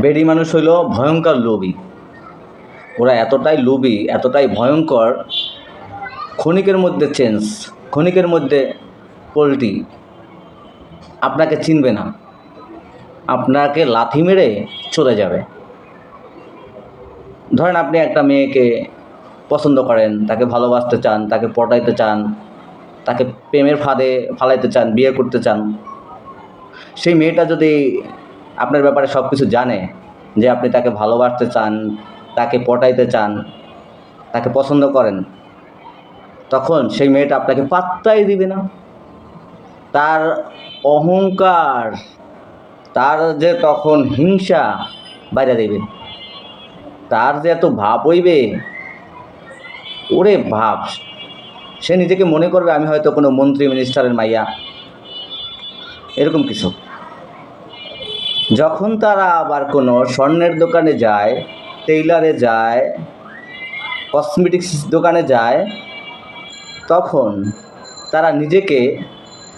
বেডি মানুষ হইল ভয়ঙ্কর লোভী। ওরা এতটাই লোভী, এতটাই ভয়ঙ্কর, ক্ষণিকের মধ্যে চেঞ্জ, ক্ষণিকের মধ্যে পোলট্রি। আপনাকে চিনবে না। আপনাকে লাথি মেরে চলে যাবে। ধরেন আপনি একটা মেয়েকে পছন্দ করেন, তাকে ভালোবাসতে চান, তাকে পটাইতে চান, তাকে প্রেমের ফাঁদে ফালাইতে চান, বিয়ে করতে চান। সেই মেয়েটা যদি আপনার ব্যাপারে সব কিছু জানে যে আপনি তাকে ভালোবাসতে চান, তাকে পটাইতে চান, তাকে পছন্দ করেন, তখন সেই মেয়েটা আপনাকে পাত্তাই দিবে না। তার অহংকার, তার যে তখন হিংসা বাইরে দেবে। তার যে এত ভাব হইবে, ওরে ভাব, সে নিজেকে মনে করবে আমি হয়তো কোনো মন্ত্রী, মিনিস্টারের মাইয়া, এরকম কিছু। যখন তারা আবার কোনো স্বর্ণের দোকানে যায়, টেইলারে যায়, কসমেটিক্স দোকানে যায়, তখন তারা নিজেকে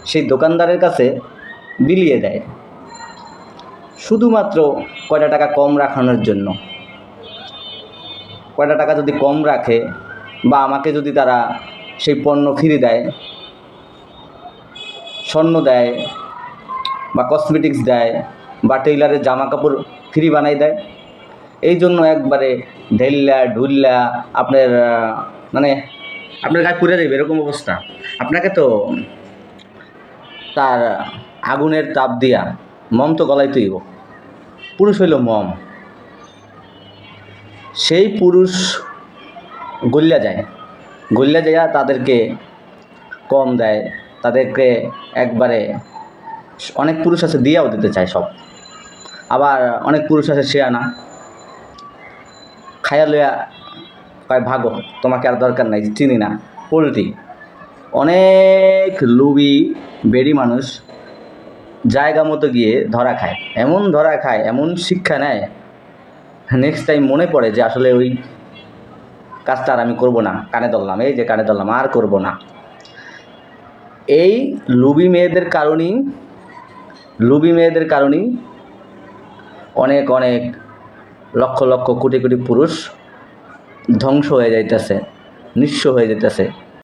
সেই দোকানদারের কাছে বিলিয়ে দেয়। শুধুমাত্র কয়টা টাকা কম রাখানোর জন্য। কয়টা টাকা যদি কম রাখে বা আমাকে যদি তারা সেই পণ্য ফিরে দেয়, স্বর্ণ দেয় বা কসমেটিক্স দেয় বা টেইলারের জামা কাপড় ফ্রি বানাই দেয়। এই জন্য একবারে ঢেল্লা, ঢুল্লা, আপনার মানে আপনার গায়ে পুড়ে দেবে এরকম অবস্থা। আপনাকে তো তার আগুনের তাপ দিয়া মম তো গলায় তুইব পুরুষ হইল মম। সেই পুরুষ গল্লা যায়। গল্লা যাইয়া তাদেরকে কম দেয়। তাদেরকে একবারে অনেক পুরুষ আছে দিয়াও দিতে চায় সব। আবার অনেক পুরুষ আছে, সে আনা। খায়া লইয়া কয়, ভাগো, তোমাকে আর দরকার নাই, চিনি না। পোলট্রি অনেক লুবি, বেড়ি মানুষ জায়গা মতো গিয়ে ধরা খায়। এমন ধরা খায়, এমন শিক্ষা নেয় নেক্সট টাইম মনে পড়ে যে আসলে ওই কাজটা আর আমি করব না, কানে ধরলাম, এই যে কানে ধরলাম, আর করব না। এই লুবি মেয়েদের কারণেই, লুবি মেয়েদের কারণেই অনেক অনেক লক্ষ লক্ষ কোটি কোটি পুরুষ ধ্বংস হয়ে যাইতেছে নিঃস্ব হয়ে যেতেছে